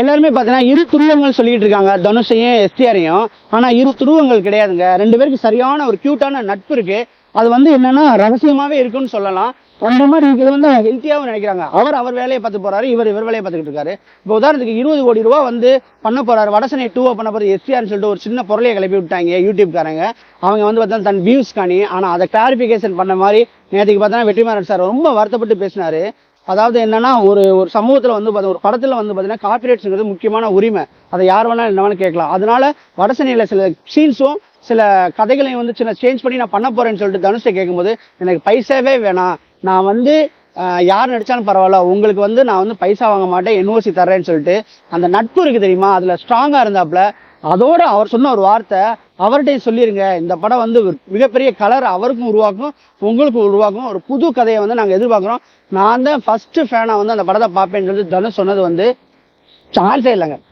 எல்லாருமே பார்த்தீங்கன்னா இரு துருவங்கள் சொல்லிட்டு இருக்காங்க. தனுஷையும் எஸ்டிஆரையும். ஆனா இரு துருவங்கள் கிடையாதுங்க. ரெண்டு பேருக்கு சரியான ஒரு க்யூட்டான நட்பு இருக்கு. அது வந்து என்னன்னா ரகசியமாவே இருக்குன்னு சொல்லலாம். அந்த மாதிரி இது வந்து ஹெல்த்தியாகவும் நினைக்கிறாங்க. அவர் அவர் வேலையை பார்த்து போறாரு இவர் இவர் வேலையை பார்த்துக்கிட்டு இருக்காரு. இப்போ உதாரணத்துக்கு இருபது கோடி ரூபா வந்து பண்ண போறாரு. வடசனை டூவை பண்ண போறது எஸ்டிஆர்னு சொல்லிட்டு ஒரு சின்ன பொருளையை கிளப்பி விட்டாங்க யூடியூப்காரங்க. அவங்க வந்து பார்த்தா தன் வியூஸ் காணி. ஆனா அதை கிளாரிஃபிகேஷன் பண்ண மாதிரி நேற்றுக்கு பார்த்தா வெற்றிமாறன் சார் ரொம்ப வருத்தப்பட்டு பேசினாரு. அதாவது என்னன்னா ஒரு ஒரு சமூகத்தில் வந்து பாத்தா- ஒரு படத்தில் வந்து பார்த்தீங்கன்னா காப்பிரைட்ஸுங்கிறது முக்கியமான உரிமை. அதை யார் வேணாலும் என்ன வேணாலும் கேட்கலாம். அதனால வடசனையில சில சீன்ஸும் சில கதைகளையும் வந்து சின்ன சேஞ்ச் பண்ணி நான் பண்ண போறேன்னு சொல்லிட்டு தனுஷை கேட்கும்போது எனக்கு பைசாவே வேணாம். நான் வந்து யார் நடிச்சாலும் பரவாயில்ல. உங்களுக்கு வந்து நான் வந்து பைசா வாங்க மாட்டேன். என்ஓசி தர்றேன்னு சொல்லிட்டு அந்த நட்பு இருக்கு தெரியுமா? அதில் ஸ்ட்ராங்காக இருந்தாப்புல அதோட அவர் சொன்ன ஒரு வார்த்தை அவர்கிட்ட சொல்லிருங்க. இந்த படம் வந்து மிகப்பெரிய கலர் அவருக்கும் உருவாக்கும் உங்களுக்கும் உருவாக்கும். ஒரு புது கதையை வந்து நாங்கள் எதிர்பார்க்குறோம். நான் தான் ஃபஸ்ட்டு ஃபேனாக வந்து அந்த படத்தை பார்ப்பேன்னு சொல்லிட்டு தனுஷ் சொன்னது வந்து சான்ஸே இல்லைங்க.